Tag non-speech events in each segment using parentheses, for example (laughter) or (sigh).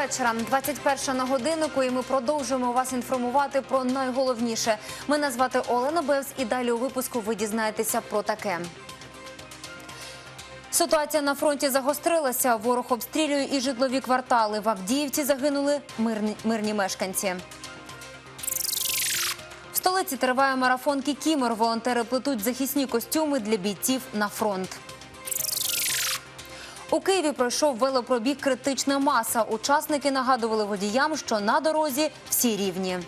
Вечора. 21 на годиннику, і ми продовжуємо вас інформувати про найголовніше. Мене звати Олена Бевс, і далі у випуску ви дізнаєтеся про таке. Ситуація на фронті загострилася. Ворог обстрілює і житлові квартали. В Авдіївці загинули мирні, мирні мешканці. В столиці триває марафон Кікімор. Волонтери плетуть захисні костюми для бійців на фронт. У Києві пройшов велопробіг критична маса. Учасники нагадували водіям, що на дорозі всі рівні.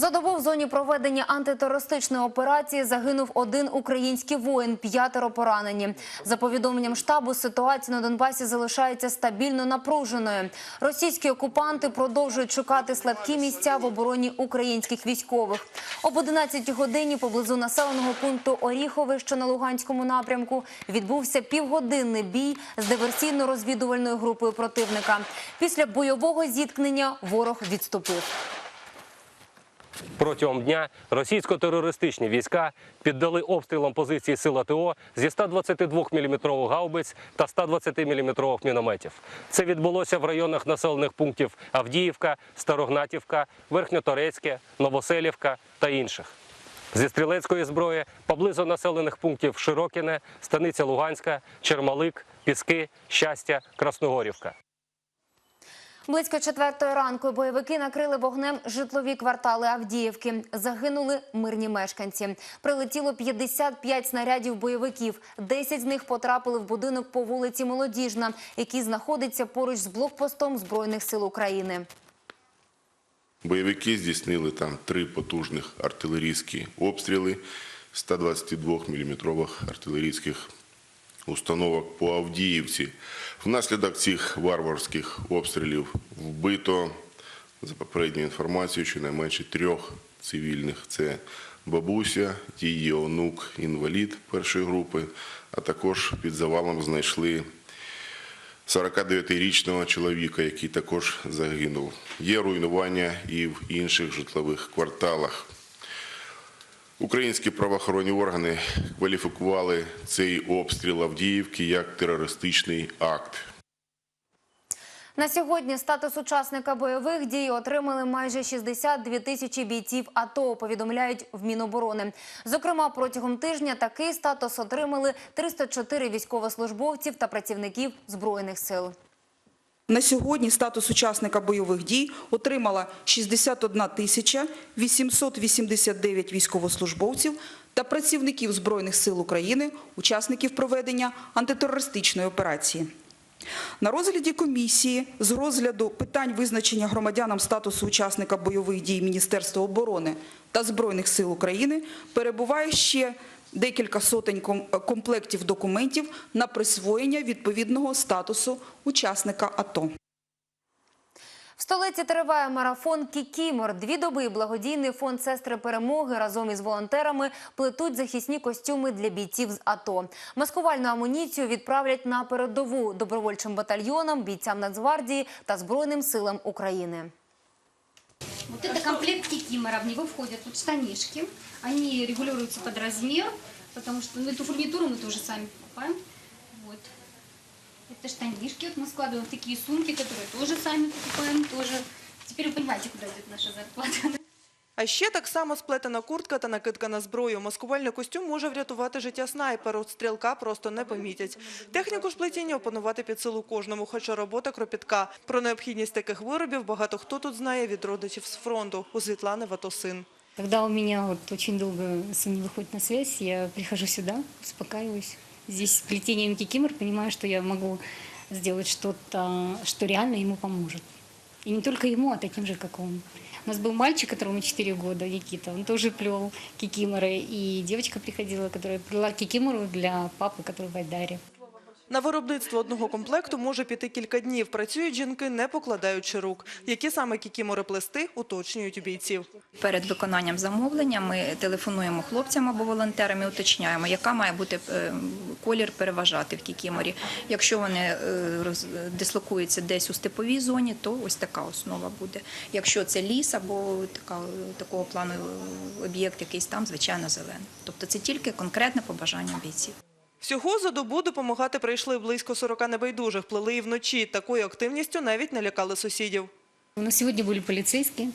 За добу в зоні проведення антитерористичної операції загинув один український воїн, п'ятеро поранені. За повідомленням штабу, ситуація на Донбасі залишається стабільно напруженою. Російські окупанти продовжують шукати слабкі місця в обороні українських військових. Об 11 годині поблизу населеного пункту Оріхове, що на Луганському напрямку, відбувся півгодинний бій з диверсійно-розвідувальною групою противника. Після бойового зіткнення ворог відступив. Протягом дня російсько-терористичні війська піддали обстрілам позиції сил АТО зі 122-мм гаубиць та 120-мм мінометів. Це відбулося в районах населених пунктів Авдіївка, Старогнатівка, Верхньоторецьке, Новоселівка та інших. Зі стрілецької зброї поблизу населених пунктів Широкіне, Станиця Луганська, Чермалик, Піски, Щастя, Красногорівка. Близько четвертої ранку бойовики накрили вогнем житлові квартали Авдіївки. Загинули мирні мешканці. Прилетіло 55 снарядів бойовиків. 10 з них потрапили в будинок по вулиці Молодіжна, який знаходиться поруч з блокпостом Збройних сил України. Бойовики здійснили там три потужних артилерійські обстріли 122-мм артилерійських установок по Авдіївці. Внаслідок цих варварських обстрілів вбито, за попередньою інформацією, щонайменше трьох цивільних. Це бабуся, її онук, інвалід першої групи, а також під завалом знайшли 49-річного чоловіка, який також загинув. Є руйнування і в інших житлових кварталах. Українські правоохоронні органи кваліфікували цей обстріл Авдіївки як терористичний акт. На сьогодні статус учасника бойових дій отримали майже 62 тисячі бійців АТО, повідомляють в Міноборони. Зокрема, протягом тижня такий статус отримали 304 військовослужбовців та працівників Збройних сил. На сьогодні статус учасника бойових дій отримала 61 тисяча 889 військовослужбовців та працівників Збройних сил України, учасників проведення антитерористичної операції. На розгляді комісії з розгляду питань визначення громадянам статусу учасника бойових дій Міністерства оборони та Збройних сил України перебуває ще декілька сотень ком- комплектів документів на присвоєння відповідного статусу учасника АТО. В столиці триває марафон Кікімор. Дві доби благодійний фонд сестри перемоги разом із волонтерами плетуть захисні костюми для бійців з АТО. Маскувальну амуніцію відправлять на передову добровольчим батальйонам, бійцям Нацгвардії та Збройним силам України. Вот это комплект кикимора, в него входят вот штанишки, они регулируются под размер, потому что ну, эту фурнитуру мы тоже сами покупаем. Вот. Это штанишки, вот мы складываем такие сумки, которые тоже сами покупаем, тоже. Теперь вы понимаете, куда идет наша зарплата. А ще так само сплетена куртка та накидка на зброю. Маскувальний костюм може врятувати життя снайперу. Стрілка просто не помітять. Техніку ж плетіння опанувати під силу кожному, хоча робота кропітка. Про необхідність таких виробів багато хто тут знає від родичів з фронту. У Світлани Ватосин. Когда у меня вот очень долго сын на связь, я прихожу сюда, успокаиваюсь. Здесь плетением кикимор понимаю, я могу сделать что-то, что реально ему поможет. И не только ему, а таким же, как он. У нас был мальчик, которому 4 года, Никита, он тоже плел кикиморы. И девочка приходила, которая плела кикимору для папы, который в Айдаре. На виробництво одного комплекту може піти кілька днів. Працюють жінки, не покладаючи рук. Які саме кікімори плести, уточнюють у бійців. Перед виконанням замовлення ми телефонуємо хлопцям або волонтерам і уточняємо, яка має бути е, колір переважати в кікіморі. Якщо вони е, дислокуються десь у степовій зоні, то ось така основа буде. Якщо це ліс або така, такого плану е, об'єкт якийсь там, звичайно, зелений. Тобто це тільки конкретне побажання бійців. Всього за добу допомагати прийшли близько 40 небайдужих, плели і вночі. Такою активністю навіть не лякали сусідів. У нас сьогодні були поліцейські.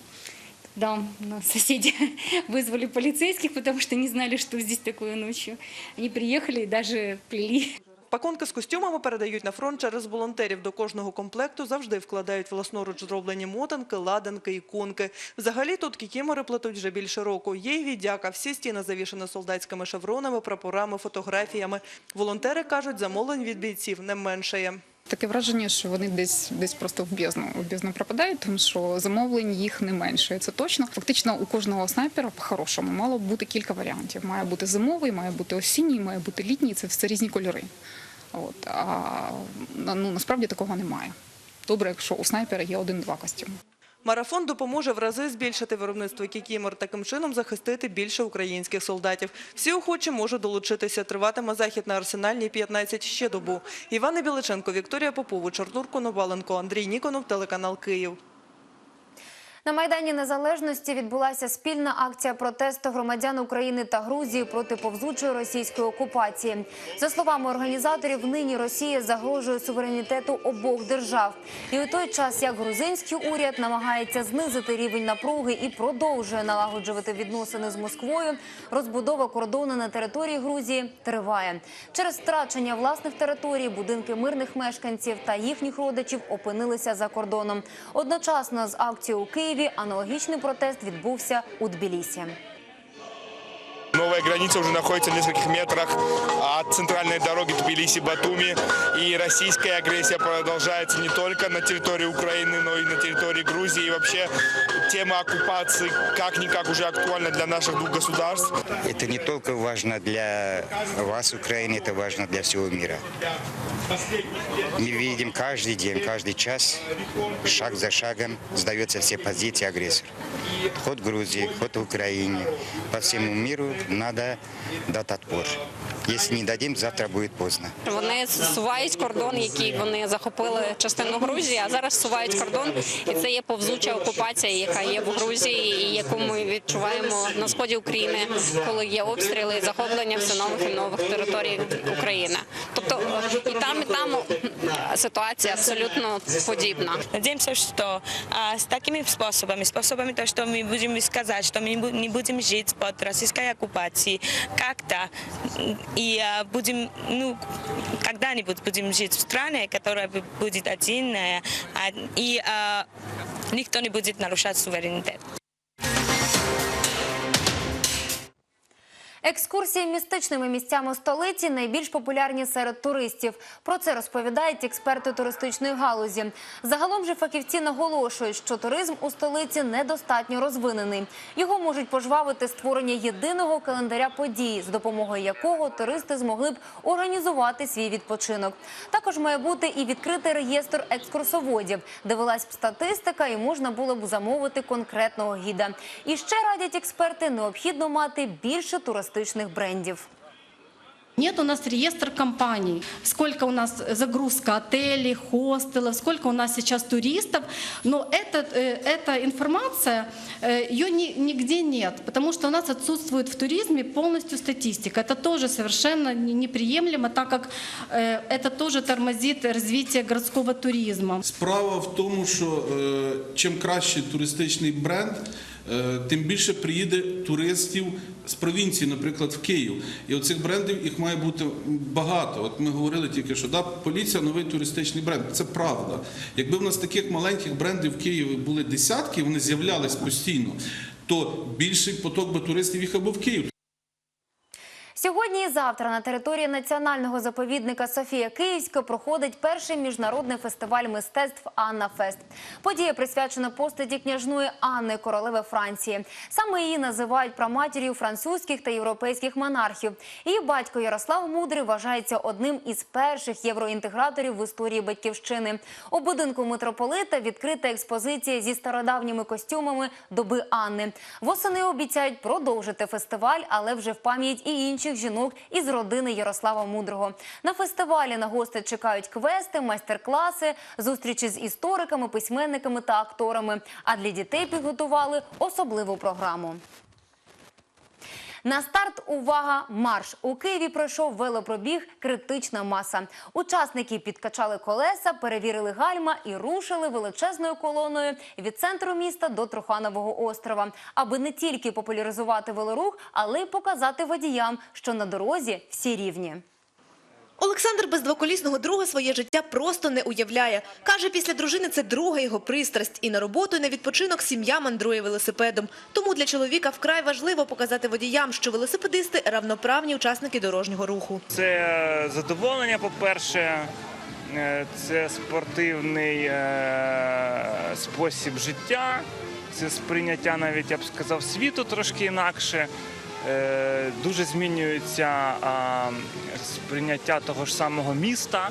Да, у нас соседи (laughs) вызвали полицейских, потому что не знали, что здесь такое ночью. Они приехали и даже плели. Пакунки з костюмами передають на фронт через волонтерів. До кожного комплекту завжди вкладають власноруч зроблені мотанки, ладанки, іконки. Взагалі тут кікімори плетуть вже більше року. Є й віддяка. Всі стіни завішані солдатськими шевронами, прапорами, фотографіями. Волонтери кажуть, замовлень від бійців не меншає. Таке враження, що вони десь десь просто в бездну, в бездну пропадають, тому що замовлень їх не менше. Це точно. Фактично у кожного снайпера по-хорошому мало б бути кілька варіантів. Має бути зимовий, має бути осінній, має бути літній. Це все різні кольори. От а ну насправді такого немає. Добре, якщо у снайпера є один-два костюми. Марафон допоможе в рази збільшити виробництво кікімор, таким чином захистити більше українських солдатів. Всі охочі можуть долучитися. Триватиме захід на Арсенальній 15 ще добу. Івана Біличенко, Вікторія Попович, Артур Коноваленко, Андрій Ніконов, телеканал Київ. На Майдані Незалежності відбулася спільна акція протесту громадян України та Грузії проти повзучої російської окупації. За словами організаторів, нині Росія загрожує суверенітету обох держав. І у той час, як грузинський уряд намагається знизити рівень напруги і продовжує налагоджувати відносини з Москвою, розбудова кордону на території Грузії триває. Через втрачення власних територій будинки мирних мешканців та їхніх родичів опинилися за кордоном. Одночасно з акцією у Києві аналогічний протест відбувся у Тбілісі. Новая граница уже находится в нескольких метрах от центральной дороги Тбилиси-Батуми. И российская агрессия продолжается не только на территории Украины, но и на территории Грузии. И вообще тема оккупации как-никак уже актуальна для наших двух государств. Это не только важно для вас, Украины, это важно для всего мира. Мы видим каждый день, каждый час, шаг за шагом сдается все позиции агрессора. Ход Грузии, ход Украине. По всему миру надо дать отпор. Если не дадим, завтра буде поздно. Вони сувають кордон, який вони захопили частину Грузії, а зараз сувають кордон, і це є повзуча окупація, яка є в Грузії, і яку ми відчуваємо на сході України, коли є обстріли і захоплення все нових і нових територій України. Тобто і там, і там ситуація абсолютно подібна. Надеемся, что а, с такими способами, способами то, что мы будем сказать, что мы не бу- не будем жить под российской оккупацией, как-то и а, будем, ну, когда-нибудь будем жить в стране, которая бу- будет отдельная, а, и никто не будет нарушать суверенитет. Екскурсії містичними місцями столиці найбільш популярні серед туристів. Про це розповідають експерти туристичної галузі. Загалом же фахівці наголошують, що туризм у столиці недостатньо розвинений. Його можуть пожвавити створення єдиного календаря подій, з допомогою якого туристи змогли б організувати свій відпочинок. Також має бути і відкритий реєстр екскурсоводів, де велась б статистика і можна було б замовити конкретного гіда. І ще радять експерти, необхідно мати більше туристичних брендів. Нет у нас реестр компаний. Сколько у нас загрузка отелей, хостелов, сколько у нас сейчас туристов. Но это, э, эта информация, э, ее ни- нигде нет, потому что у нас отсутствует в туризме полностью статистика. Это тоже совершенно не- неприемлемо, так как э, это тоже тормозит развитие городского туризма. Справа в тому, що е, чим краще туристичний бренд, е, тим більше приїде туристів з провінції, наприклад, в Київ. І оцих брендів їх має бути багато. От ми говорили тільки, що да, поліція новий туристичний бренд. Це правда. Якби в нас таких маленьких брендів в Києві були десятки, вони з'являлись постійно, то більший поток би туристів їхав би в Київ. Сьогодні і завтра на території національного заповідника Софія Київська проходить перший міжнародний фестиваль мистецтв Анна Фест. Подія присвячена постаті княжної Анни, королеви Франції. Саме її називають праматір'ю французьких та європейських монархів. Її батько Ярослав Мудрий вважається одним із перших євроінтеграторів в історії батьківщини. У будинку митрополита відкрита експозиція зі стародавніми костюмами доби Анни. Восени обіцяють продовжити фестиваль, але вже в пам'ять і інших жінок із родини Ярослава Мудрого. На фестивалі на гостей чекають квести, майстер-класи, зустрічі з істориками, письменниками та акторами. А для дітей підготували особливу програму. На старт увага! Марш у Києві пройшов велопробіг Критична маса. Учасники підкачали колеса, перевірили гальма і рушили величезною колоною від центру міста до Труханового острова, аби не тільки популяризувати велорух, але й показати водіям, що на дорозі всі рівні. Олександр без двоколісного друга своє життя просто не уявляє. Каже, після дружини це друга його пристрасть. І на роботу, і на відпочинок сім'я мандрує велосипедом. Тому для чоловіка вкрай важливо показати водіям, що велосипедисти – равноправні учасники дорожнього руху. Це задоволення, по-перше, е, це спортивний е, спосіб життя, це сприйняття навіть, я б сказав, світу трошки інакше. Е, Дуже змінюється сприйняття того ж самого міста,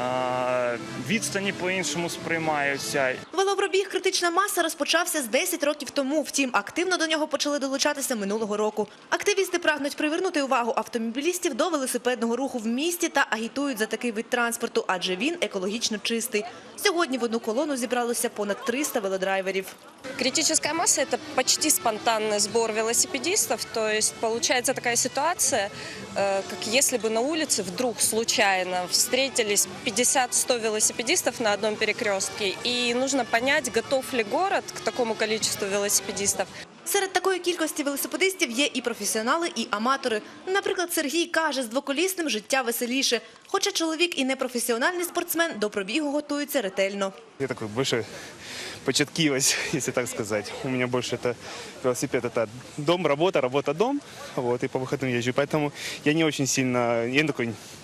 а, відстані по-іншому сприймаються. Велопробіг «Критична маса» розпочався з 10 років тому. Втім, активно до нього почали долучатися минулого року. Активісти прагнуть привернути увагу автомобілістів до велосипедного руху в місті та агітують за такий вид транспорту, адже він екологічно чистий. Сьогодні в одну колону зібралося понад 300 велодрайверів. Критическая масса – это почти спонтанный сбор велосипедистов. То есть получается такая ситуация, э, как если бы на улице вдруг случайно встретились 50-100 велосипедистов на одном перекрестке, и нужно понять, готов ли город к такому количеству велосипедистов. Серед такої кількості велосипедистів є і професіонали, і аматори. Наприклад, Сергій каже, з двоколісним життя веселіше. Хоча чоловік і не професіональний спортсмен, до пробігу готується ретельно. Я такой больше початкивость, (laughs) если так сказать. У меня больше это велосипед, это дом, работа, работа, дом. Вот, и по выходным езжу. Поэтому я не очень сильно, я не такой там,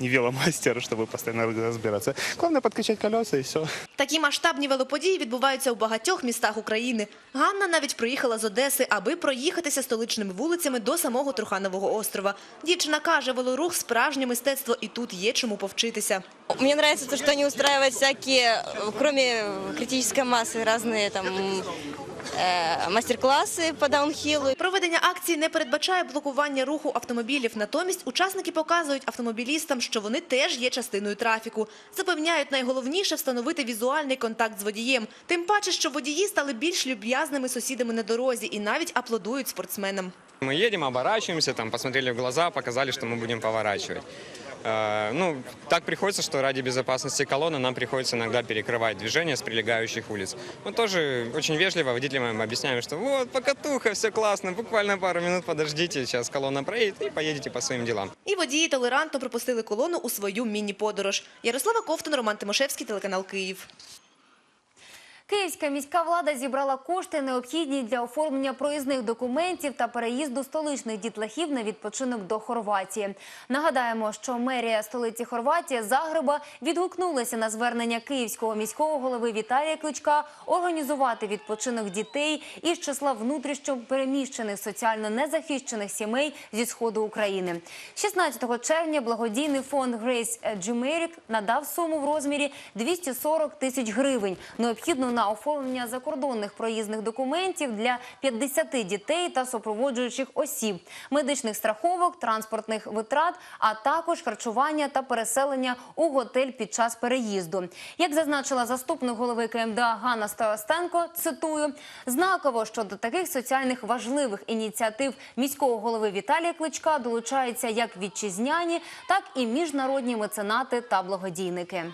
не веломастер, чтобы постоянно разбираться. Главное подкачать колеса и все. Такі масштабні велоподії відбуваються у багатьох містах України. Ганна навіть приїхала з Одеси, аби проїхатися столичними вулицями до самого Труханового острова. Дівчина каже, велорух – справжнє мистецтво, і тут є чому повчитися. Мне нравится то, что они устраивают всякие, кроме критической массы, разные там э, мастер-классы по даунхиллу. Проведення акції не передбачає блокування руху автомобілів. Натомість учасники показують автомобілістам, що вони теж є частиною трафіку. Запевняють, найголовніше встановити візуальний контакт з водієм. Тим паче, що водії стали більш люб'язними сусідами на дорозі і навіть аплодують спортсменам. Мы едем, оборачиваемся, там, посмотрели в глаза, показали, что мы будем поворачивать. Э, Ну, так приходится, что ради безопасности колонны нам приходится иногда перекрывать движение с прилегающих улиц. Мы тоже очень вежливо водителям объясняем, что вот, покатуха, все классно, буквально пару минут подождите, сейчас колонна проедет и поедете по своим делам. І водії толерантно пропустили колону у свою міні-подорож. Ярослава Ковтун, Роман Тимошевський, телеканал Київ. Київська міська влада зібрала кошти, необхідні для оформлення проїзних документів та переїзду столичних дітлахів на відпочинок до Хорватії. Нагадаємо, що мерія столиці Хорватії Загреба відгукнулася на звернення київського міського голови Віталія Кличка організувати відпочинок дітей із числа внутрішньо переміщених соціально незахищених сімей зі сходу України. 16 червня благодійний фонд Грейс Джимерік надав суму в розмірі 240 тисяч гривень, необхідну на оформлення закордонних проїзних документів для 50 дітей та супроводжуючих осіб, медичних страховок, транспортних витрат, а також харчування та переселення у готель під час переїзду. Як зазначила заступник голови КМДА Ганна Старостенко, цитую, знаково, що до таких соціальних важливих ініціатив міського голови Віталія Кличка долучаються як вітчизняні, так і міжнародні меценати та благодійники.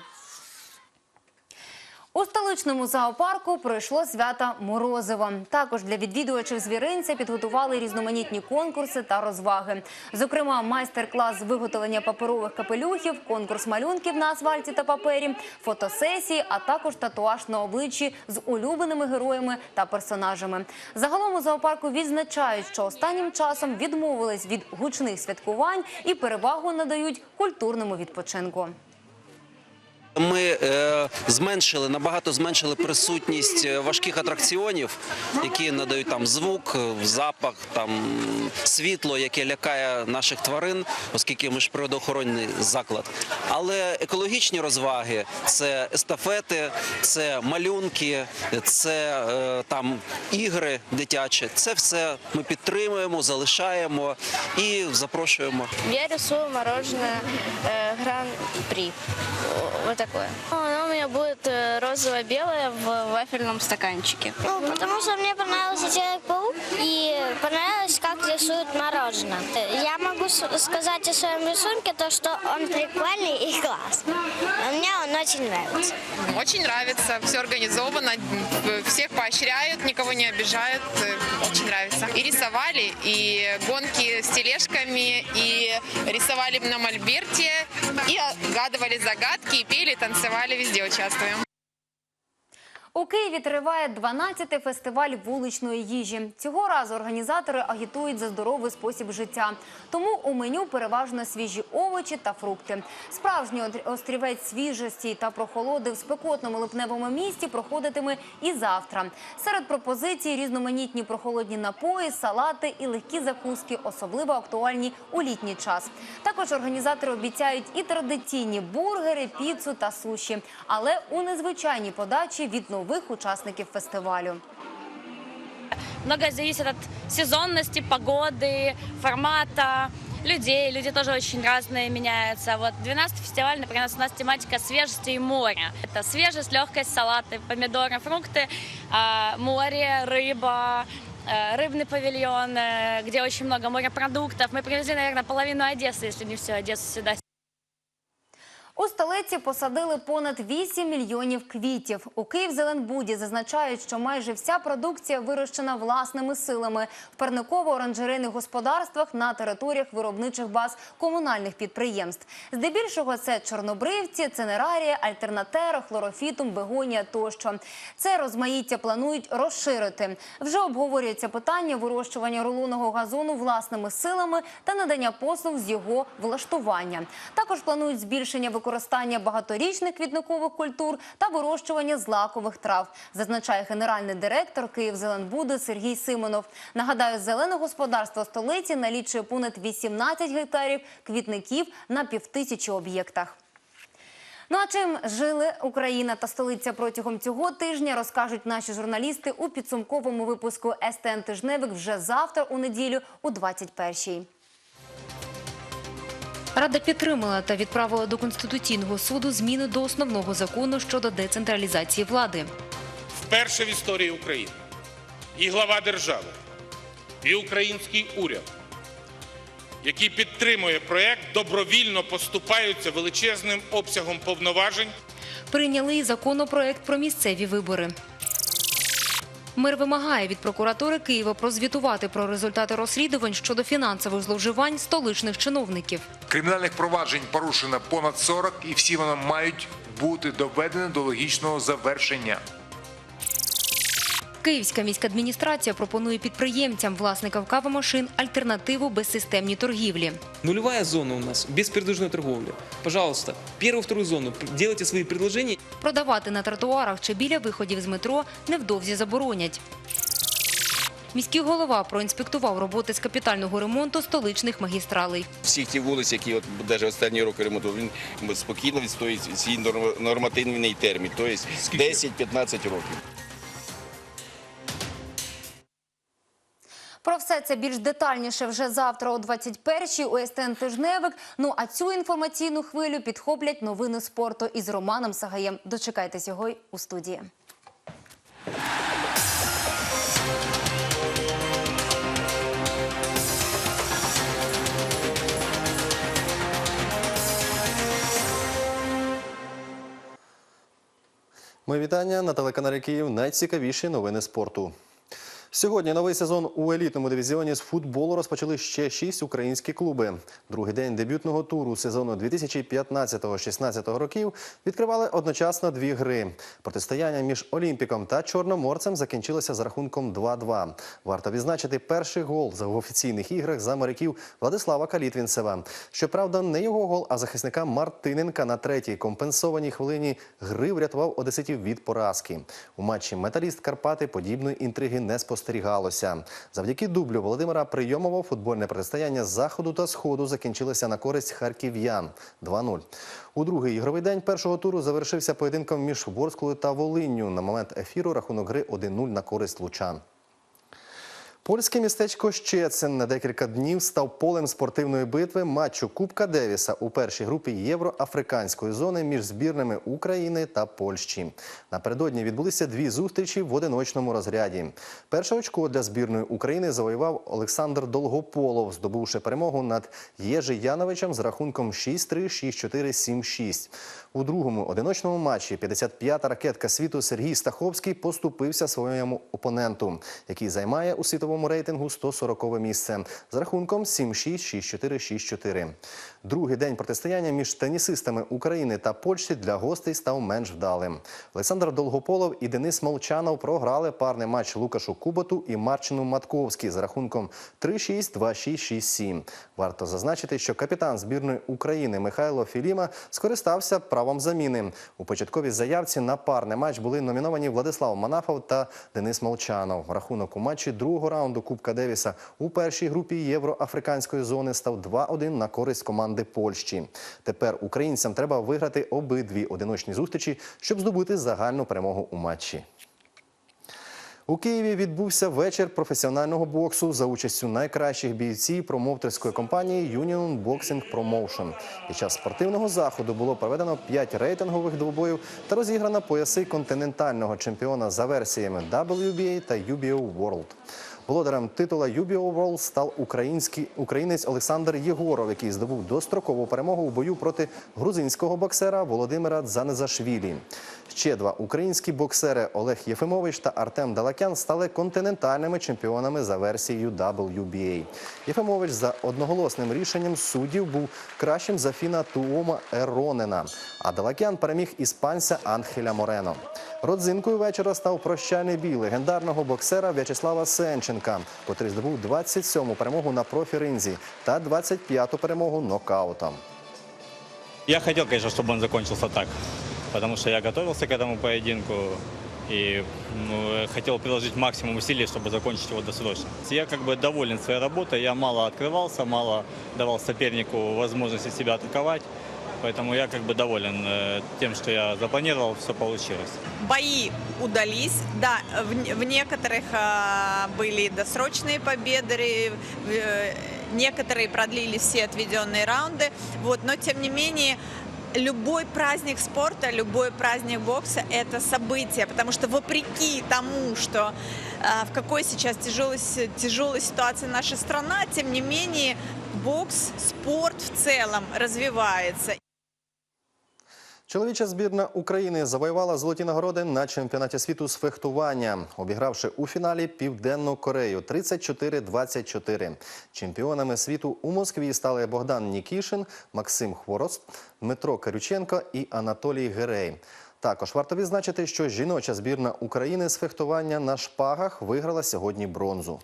У столичному зоопарку пройшло свято Морозиво. Також для відвідувачів звіринця підготували різноманітні конкурси та розваги. Зокрема, майстер-клас з виготовлення паперових капелюхів, конкурс малюнків на асфальті та папері, фотосесії, а також татуаж на обличчі з улюбленими героями та персонажами. Загалом у зоопарку відзначають, що останнім часом відмовились від гучних святкувань і перевагу надають культурному відпочинку. Ми е, зменшили набагато зменшили присутність е, важких атракціонів, які надають там звук, е, запах, там світло, яке лякає наших тварин, оскільки ми ж природоохоронний заклад. Але екологічні розваги це естафети, це малюнки, це там ігри дитячі. Це все ми підтримуємо, залишаємо і запрошуємо. Я рисую мороженое гран-при. Вот такое. Меня будет э, розово-белое в вафельном стаканчике. Ну, потому что мне понравился Человек-паук и понравилось, как рисуют мороженое. Я могу сказать о своем рисунке, то, что он прикольный и классный. Мне он очень нравится. Очень нравится, все организовано, всех поощряют, никого не обижают, очень нравится. И рисовали, и гонки с тележками, и рисовали на мольберте, и отгадывали загадки, и пели, танцевали, везде участвуем. У Києві триває 12-й фестиваль вуличної їжі. Цього разу організатори агітують за здоровий спосіб життя. Тому у меню переважно свіжі овочі та фрукти. Справжній острівець свіжості та прохолоди в спекотному липневому місті проходитиме і завтра. Серед пропозицій різноманітні прохолодні напої, салати і легкі закуски, особливо актуальні у літній час. Також організатори обіцяють і традиційні бургери, піцу та суші, але у незвичайній подачі від нових учасників фестивалю. Многое зависит от сезонности, погоды, формата, людей. Люди тоже очень разные меняются. Вот 12 фестиваль, например, у нас тематика свежести и моря. Это свежесть, легкость, салаты, помидоры, фрукты, а, море, рыба, э, рыбный павильон, э, где очень много морепродуктов. Мы привезли, наверное, половину Одессы, если не всю Одессу сюда. У столиці посадили понад 8 мільйонів квітів. У Київзеленбуді зазначають, що майже вся продукція вирощена власними силами в парниково-оранжерейних господарствах на територіях виробничих баз комунальних підприємств. Здебільшого це чорнобривці, цинерарія, альтернатера, хлорофітум, бегонія тощо. Це розмаїття планують розширити. Вже обговорюється питання вирощування рулонного газону власними силами та надання послуг з його влаштування. Також планують збільшення використання багаторічних квітникових культур та вирощування злакових трав, зазначає генеральний директор Київзеленбуду Сергій Симонов. Нагадаю, зелене господарство столиці налічує понад 18 гектарів квітників на півтисячі об'єктах. Ну а чим жили Україна та столиця протягом цього тижня, розкажуть наші журналісти у підсумковому випуску СТН Тижневик вже завтра у неділю о 21-й. Рада підтримала та відправила до Конституційного суду зміни до основного закону щодо децентралізації влади. Вперше в історії України і глава держави, і український уряд, який підтримує проект, добровільно поступаються величезним обсягом повноважень Прийняли і законопроект про місцеві вибори. Мер вимагає від прокуратури Києва прозвітувати про результати розслідувань щодо фінансових зловживань столичних чиновників. Кримінальних проваджень порушено понад 40 і всі вони мають бути доведені до логічного завершення. Київська міська адміністрація пропонує підприємцям, власникам кавомашин альтернативу безсистемній торгівлі. Нулевая зона у нас без передвижной торговли. Пожалуйста, первую, вторую зону делайте свои предложения. Продавати на тротуарах чи біля виходів з метро невдовзі заборонять. Міський голова проінспектував роботи з капітального ремонту столичних магістралей. Всі ті вулиці, які от навіть останні роки ремонтували, він спокійно відстоїть свій нормативний термін, тобто 10-15 років. Про все це більш детальніше вже завтра о 21-й у СТН Тижневик. Ну а цю інформаційну хвилю підхоплять новини спорту із Романом Сагаєм. Дочекайтесь його у студії. Ми вітання на телеканалі Київ. Найцікавіші новини спорту. Сьогодні новий сезон у елітному дивізіоні з футболу розпочали ще шість українські клуби. Другий день дебютного туру сезону 2015-16 років відкривали одночасно дві гри. Протистояння між Олімпіком та Чорноморцем закінчилося з рахунком 2-2. Варто відзначити перший гол в офіційних іграх за моряків Владислава Калітвінцева. Щоправда, не його гол, а захисника Мартиненка на третій компенсованій хвилині гри врятував одеситів від поразки. У матчі Металіст Карпати подібної інтриги не спостерігалося. Завдяки дублю Володимира Прийомова футбольне протистояння заходу та сходу закінчилося на користь харків'ян 2-0. У другий ігровий день першого туру завершився поєдинком між Ворсклою та Волинню. На момент ефіру рахунок гри 1-0 на користь лучан. Польське містечко Щецин на декілька днів став полем спортивної битви матчу Кубка Девіса у першій групі євроафриканської зони між збірними України та Польщі. Напередодні відбулися дві зустрічі в одиночному розряді. Перше очко для збірної України завоював Олександр Долгополов, здобувши перемогу над Єжи Яновичем з рахунком 6-3, 6-4, 7-6. У другому одиночному матчі 55-та ракетка світу Сергій Стаховський поступився своєму опоненту, який займає у світовому рейтингу 140 місце з рахунком 7-6, 6-4, 6-4. Другий день протистояння між тенісистами України та Польщі для гостей став менш вдалим. Олександр Долгополов і Денис Молчанов програли парний матч Лукашу Куботу і Марчину Матковський з рахунком 3-6, 2-6, 6-7. Варто зазначити, що капітан збірної України Михайло Філіма скористався правом заміни. У початковій заявці на парний матч були номіновані Владислав Манафов та Денис Молчанов. Рахунок у матчі другого раунду Кубка Девіса у першій групі євроафриканської зони став 2-1 на користь команди Польщі. Тепер українцям треба виграти обидві одиночні зустрічі, щоб здобути загальну перемогу у матчі. У Києві відбувся вечір професіонального боксу за участю найкращих бійців промоутерської компанії Union Boxing Promotion. Під час спортивного заходу було проведено 5 рейтингових двобоїв та розіграно пояси континентального чемпіона за версіями WBA та UBO World. Володарем титула UBO World став український українець Олександр Єгоров, який здобув дострокову перемогу у бою проти грузинського боксера Володимира Дзанезашвілі. Ще два українські боксери Олег Єфимович та Артем Далакян стали континентальними чемпіонами за версією WBA. Єфимович за одноголосним рішенням суддів був кращим за фіна Туома Еронена, а Далакян переміг іспанця Анхеля Морено. Родзинкою вечора став прощальний бій легендарного боксера В'ячеслава Сенченка, котрий здобув 27-му перемогу на профі-ринзі та 25-ту перемогу нокаутом. Я хотел, конечно, чтобы он закончился так, потому что я готовился к этому поединку и ну, хотел приложить максимум усилий, чтобы закончить его досрочно. Я как бы доволен своей работой, я мало открывался, мало давал сопернику возможности себя атаковать, Поэтому я как бы доволен э, тем, что я запланировал, все получилось. Бои удались, да, в, в некоторых а, были досрочные победы, э, некоторые продлили все отведенные раунды, вот, но тем не менее любой праздник спорта, любой праздник бокса – это событие, потому что вопреки тому, что а, в какой сейчас тяжелой, тяжелой ситуации наша страна, тем не менее бокс, спорт в целом развивается. Чоловіча збірна України завоювала золоті нагороди на чемпіонаті світу з фехтування, обігравши у фіналі Південну Корею 34-24. Чемпіонами світу у Москві стали Богдан Нікішин, Максим Хворост, Дмитро Карюченко і Анатолій Герей. Також варто відзначити, що жіноча збірна України з фехтування на шпагах виграла сьогодні бронзу.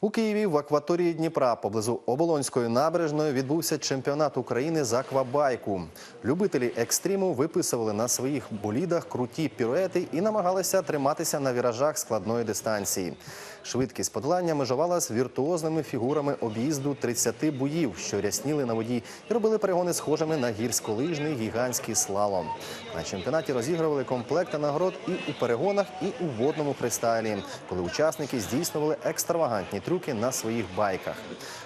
У Києві в акваторії Дніпра поблизу Оболонської набережної відбувся чемпіонат України з аквабайку. Любителі екстриму виписували на своїх болідах круті піруети і намагалися триматися на віражах складної дистанції. Швидкість подолання межувала з віртуозними фігурами об'їзду 30 буїв, що рясніли на воді і робили перегони схожими на гірськолижний гігантський слалом. На чемпіонаті розігрували комплекти нагород і у перегонах, і у водному фристайлі, коли учасники здійснювали екстравагантні трюки на своїх байках.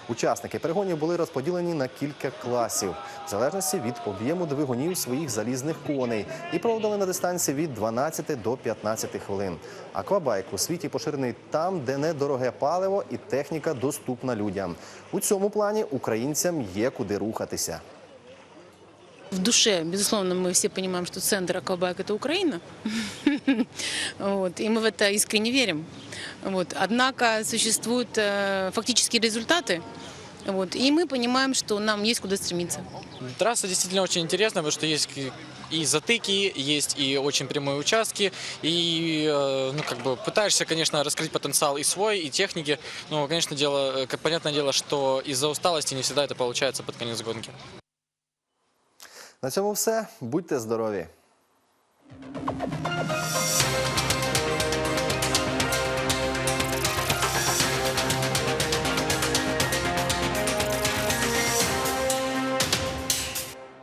Учасники перегонів були розподілені на кілька класів, в залежності від об'єму двигунів своїх залізних коней, і проводили на дистанції від 12 до 15 хвилин. Аквабайк у світі поширений там, де недороге паливо і техніка доступна людям. У цьому плані українцям є куди рухатися. В душе, безусловно, мы все понимаем, что центр Аквабайк – это Украина. (laughs) Вот, и мы в это искренне верим. Вот, однако существуют э, фактические результаты, вот, и мы понимаем, что нам есть куда стремиться. Трасса действительно очень интересная, потому что есть и затыки, есть и очень прямые участки, и э, ну, как бы пытаешься, конечно, раскрыть потенциал и свой, и техники, но, конечно, дело, э, как понятное дело, что из-за усталости не всегда это получается под конец гонки. На цьому все. Будьте здорові.